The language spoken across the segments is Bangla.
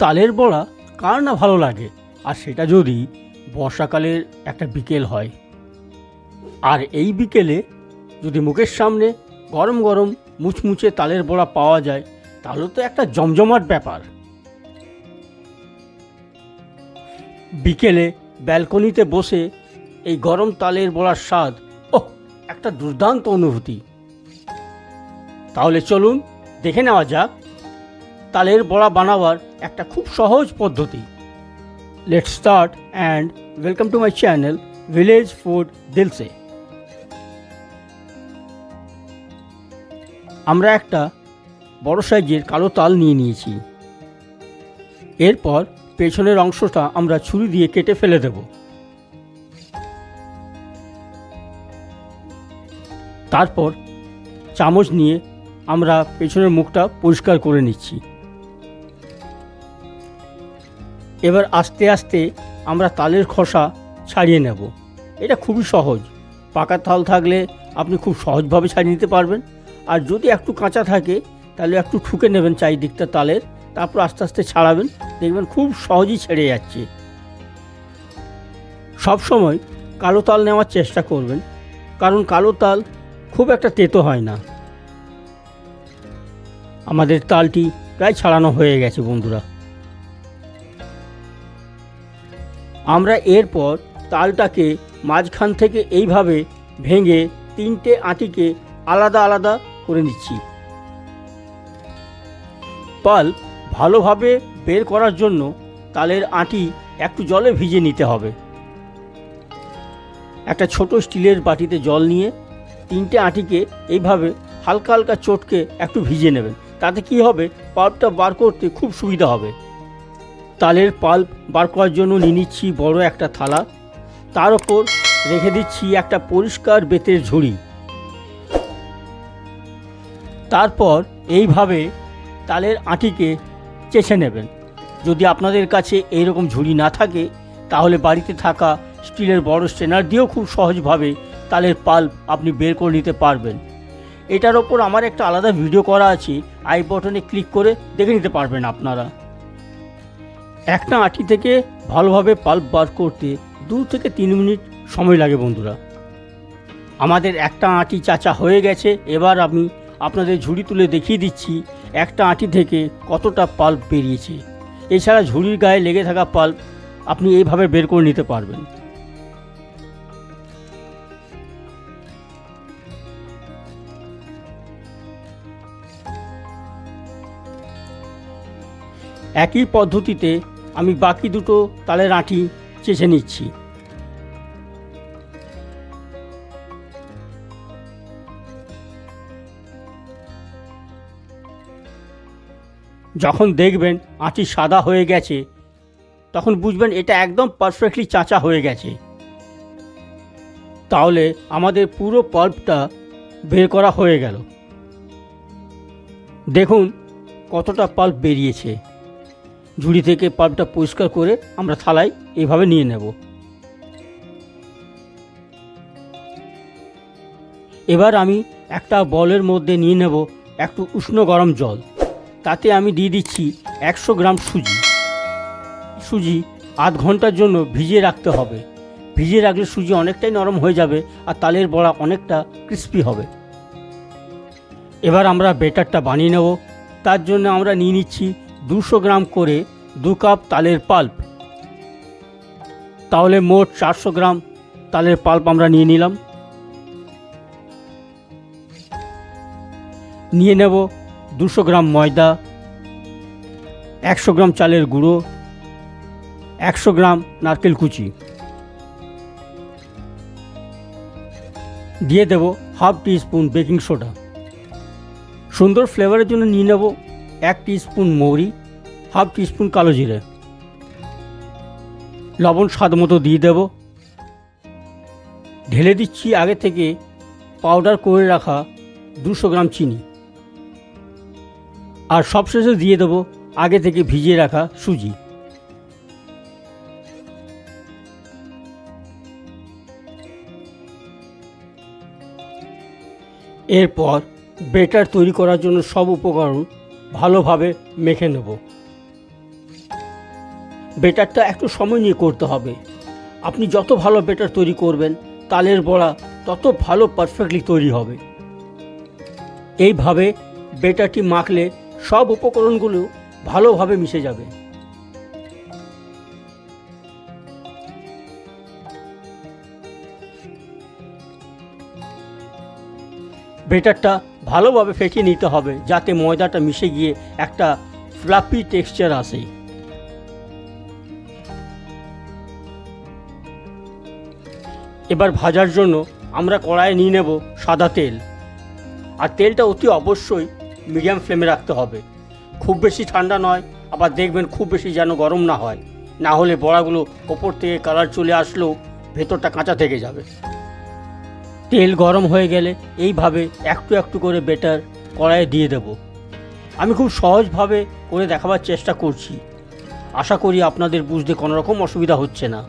তালের বড়া কার না ভালো লাগে? আর সেটা যদি বর্ষাকালের একটা বিকেল হয়। আর এই বিকেলে যদি মুখের সামনে গরম গরম মুচমুচে তালের বড়া পাওয়া যায়, তাহলে তো একটা জমজমাট ব্যাপার। বিকেলে ব্যালকনিতে বসে এই গরম তালের বড়ার স্বাদ, ওহ, একটা দুর্দান্ত অনুভূতি। তাহলে চলুন, দেখে নেওয়া যাক তালের বড়া বানাবার একটা খুব সহজ পদ্ধতি। Let start and welcome to my channel village food Dilse আমরা একটা বড় সাইজের কালো তাল নিয়ে নিয়েছি। এরপর পেছনের অংশটা আমরা ছুরি দিয়ে কেটে ফেলে দেব। তারপর চামচ নিয়ে আমরা পেছনের মুখটা পরিষ্কার করে নিচ্ছি। এবার আস্তে আস্তে আমরা তালের খোসা ছাড়িয়ে নেব। এটা খুবই সহজ। পাকা তাল থাকলে আপনি খুব সহজভাবে ছাড়িয়ে নিতে পারবেন। আর যদি একটু কাঁচা থাকে, তাহলে একটু ঠুকে নেবেন চারিদিকটা তালের। তারপর আস্তে আস্তে ছাড়াবেন। দেখবেন খুব সহজেই ছেড়ে যাচ্ছে। সব সময় কালো তাল নেওয়ার চেষ্টা করবেন। কারণ কালো তাল খুব একটা তেতো হয় না। আমাদের তালটি প্রায় ছাড়ানো হয়ে গেছে বন্ধুরা। আমরা এরপর তালটাকে মাঝখান থেকে এইভাবে ভেঙে তিনটে আটিকে আলাদা আলাদা করে নিচ্ছি। পাল্প ভালোভাবে বের করার জন্য তালের আঁটি একটু জলে ভিজে নিতে হবে। একটা ছোট স্টিলের বাটিতে জল নিয়ে তিনটে আঁটিকে এইভাবে হালকা হালকা চটকে একটু ভিজে নেবেন। তাতে কি হবে? পাল্পটা বার করতে খুব সুবিধা হবে। তালের পাল্প বার করার জন্য নিয়ে নিচ্ছি বড় একটা থালা। তার ওপর রেখে দিচ্ছি একটা পরিষ্কার বেতের ঝুড়ি। তারপর এইভাবে তালের আঁটিকে চেছে নেবেন। যদি আপনাদের কাছে এইরকম ঝুড়ি না থাকে, তাহলে বাড়িতে থাকা স্টিলের বড় স্ট্রেনার দিয়েও খুব সহজভাবে তালের পাল্প আপনি বের করে নিতে পারবেন। এটার ওপর আমার একটা আলাদা ভিডিও করা আছে, আই বটনে ক্লিক করে দেখে নিতে পারবেন আপনারা। একটা আটি থেকে ভালোভাবে পাল্প বার করতে দু থেকে তিন মিনিট সময় লাগে বন্ধুরা। আমাদের একটা আটি চাচা হয়ে গেছে, এবার আমি আপনাদের ঝুড়ি তুলে দেখিয়ে দিচ্ছি একটা আটি থেকে কতটা পাল্প বেরিয়েছে। এছাড়া ঝুড়ির গায়ে লেগে থাকা পাল্প আপনি এইভাবে বের করে নিতে পারবেন। একই পদ্ধতিতে আমি বাকি দুটো তালের আঁটি চেঁচে নিচ্ছি। যখন দেখবেন আঁটি সাদা হয়ে গেছে, তখন বুঝবেন এটা একদম পারফেক্টলি চাচা হয়ে গেছে। তাহলে আমাদের পুরো পাল্পটা বের করা হয়ে গেল। দেখুন কতটা পাল্প বেরিয়েছে। ঝুড়ি থেকে পাল্পটা পরিষ্কার করে আমরা থালায় এইভাবে নিয়ে নেব। এবার আমি একটা বলের মধ্যে নিয়ে নেব একটু উষ্ণ গরম জল। তাতে আমি দিয়ে দিচ্ছি একশো গ্রাম সুজি। সুজি আধ ঘণ্টার জন্য ভিজিয়ে রাখতে হবে। ভিজিয়ে রাখলে সুজি অনেকটাই নরম হয়ে যাবে আর তালের বড়া অনেকটা ক্রিস্পি হবে। এবার আমরা বেটারটা বানিয়ে নেব। তার জন্য আমরা নিয়ে নিচ্ছি দুশো গ্রাম করে দু কাপ তালের পাল্প। তাহলে মোট চারশো গ্রাম তালের পাল্প আমরা নিয়ে নিলাম। নিয়ে নেব দুশো গ্রাম ময়দা, একশো গ্রাম চালের গুঁড়ো, একশো গ্রাম নারকেল কুচি। দিয়ে দেব half teaspoon baking soda. সুন্দর ফ্লেভারের জন্য নিয়ে নেব এক স্পুন মৌরি, হাফ স্পুন কালো জিরে। লবণ স্বাদ মতো দিয়ে দেব। ঢেলে দিচ্ছি আগে থেকে পাউডার করে রাখা দুশো গ্রাম চিনি। আর সবশেষে দিয়ে দেবো আগে থেকে ভিজিয়ে রাখা সুজি। এরপর বেটার তৈরি করার জন্য সব উপকরণ ভালোভাবে মেখে নেব। বেটারটা একটু সময় নিয়ে করতে হবে। আপনি যত ভালো বেটার তৈরি করবেন, তালের বড়া তত ভালো পারফেক্টলি তৈরি হবে। এইভাবে বেটারটি মাখলে সব উপকরণগুলো ভালোভাবে মিশে যাবে। বেটারটা ভালোভাবে ফেটিয়ে নিতে হবে যাতে ময়দাটা মিশে গিয়ে একটা ফ্লাপি টেক্সচার আসে। এবার ভাজার জন্য আমরা কড়াইয়ে নিয়ে নেব সাদা তেল। আর তেলটা অতি অবশ্যই মিডিয়াম ফ্লেমে রাখতে হবে। খুব বেশি ঠান্ডা নয়, আবার দেখবেন খুব বেশি যেন গরম না হয়। না হলে বড়াগুলো ওপর থেকে কালার চলে আসলেও ভেতরটা কাঁচা থেকে যাবে। তেল গরম হয়ে গেলে এইভাবে একটু একটু করে বেটার কড়াইয়ে দিয়ে দেব। আমি খুব সহজভাবে করে দেখাবার চেষ্টা করছি। আশা করি আপনাদের বুঝতে কোনো রকম অসুবিধা হচ্ছে না।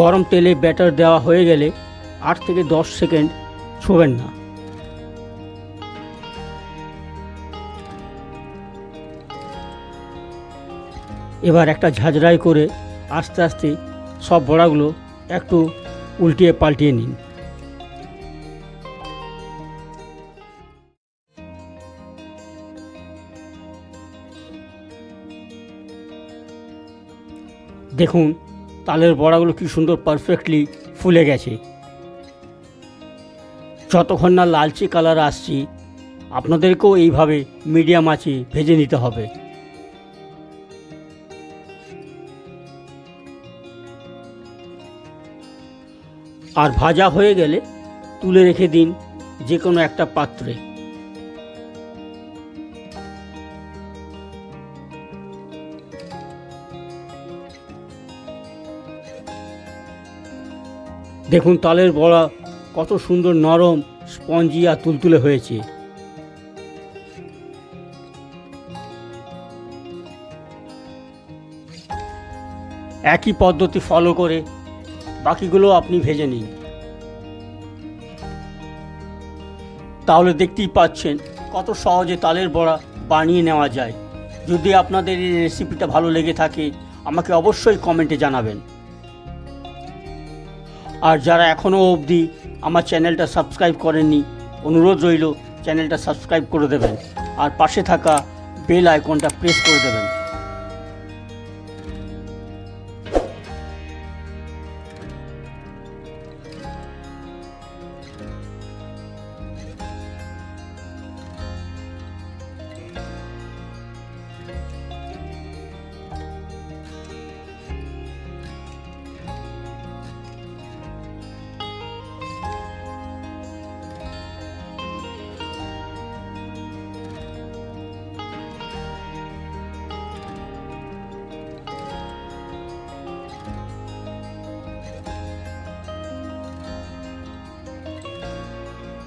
গরম তেলে ব্যাটার দেওয়া হয়ে গেলে আট থেকে দশ সেকেন্ড ছোবেন না। এবার একটা ঝাঁঝরাই করে আস্তে আস্তে সব বড়াগুলো একটু উল্টিয়ে পাল্টিয়ে নিন। দেখুন, তালের বড়াগুলো কি সুন্দর পারফেক্টলি ফুলে গেছে। যতক্ষণ না লালচে কালার আসছি, আপনাদেরকেও এইভাবে মিডিয়াম আঁচে ভেজে নিতে হবে। আর ভাজা হয়ে গেলে তুলে রেখে দিন যে কোনো একটা পাত্রে। দেখুন তালের বড়া কত সুন্দর নরম, স্পঞ্জি আর তুলতুলে হয়েছে। একই পদ্ধতি ফলো করে বাকিগুলো আপনি ভেজে নিন। তাহলে দেখতেই পাচ্ছেন কত সহজে তালের বড়া বানিয়ে নেওয়া যায়। যদি আপনাদের এই রেসিপিটা ভালো লেগে থাকে, আমাকে অবশ্যই কমেন্টে জানাবেন। আর যারা এখনও অবধি আমার চ্যানেলটা সাবস্ক্রাইব করেননি, অনুরোধ রইল চ্যানেলটা সাবস্ক্রাইব করে দেবেন। আর পাশে থাকা বেল আইকনটা প্রেস করে দেবেন।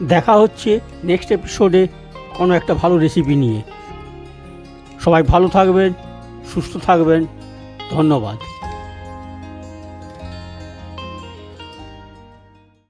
দেখা হচ্ছে নেক্সট এপিসোডে কোনো একটা ভালো রেসিপি নিয়ে। সবাই ভালো থাকবেন, সুস্থ থাকবেন, ধন্যবাদ।